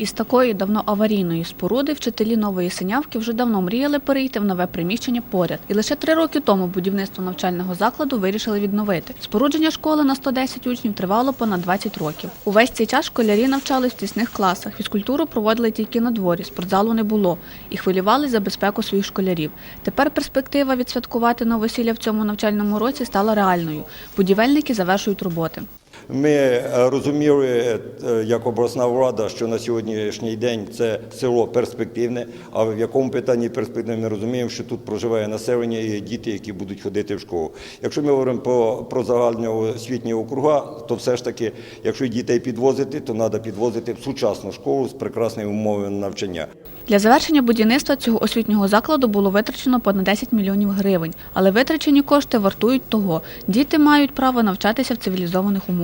Із такої давно аварійної споруди вчителі нової синявки вже давно мріяли перейти в нове приміщення поряд. І лише три роки тому будівництво навчального закладу вирішили відновити. Спорудження школи на 110 учнів тривало понад 20 років. Увесь цей час школярі навчались в тісних класах. Фізкультуру проводили тільки на дворі, спортзалу не було і хвилювалися за безпеку своїх школярів. Тепер перспектива відсвяткувати новосілля в цьому навчальному році стала реальною. Будівельники завершують роботи. Ми е, розуміли, е, як обласна влада, що на сьогоднішній день це село перспективне. А в якому питанні перспективне, ми розуміємо, що тут проживає населення і діти, які будуть ходити в школу. Якщо ми говоримо про, про загальні освітні округа, то все ж таки, якщо дітей підвозити, то треба підвозити в сучасну школу з прекрасними умовами навчання. Для завершення будівництва цього освітнього закладу було витрачено понад 10 мільйонів гривень, але витрачені кошти вартують того. Діти мають право навчатися в цивілізованих умовах.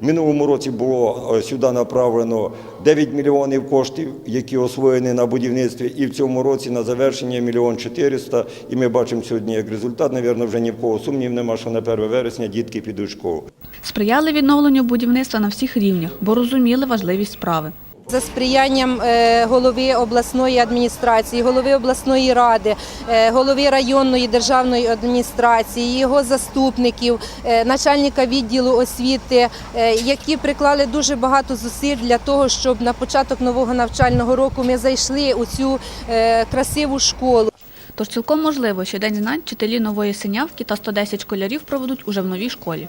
В минулому році було е, сюди направлено 9 мільйонів коштів, які освоєні на будівництві, і в цьому році на завершення мільйон 400. І ми бачимо сьогодні як результат, навірно, вже ні в кого сумнів нема, що на 1 вересня дітки підуть в школу. Сприяли відновленню будівництва на всіх рівнях, бо розуміли важливість справи. За сприянням е, голови обласної адміністрації, голови обласної ради, е, голови районної державної адміністрації, його заступників, е, начальника відділу освіти, які приклали дуже багато зусиль для того, щоб на початок нового навчального року ми зайшли у цю красиву школу. Тож цілком можливо, що День знань вчителі нової синявки та 110 школярів проведуть уже в новій школі.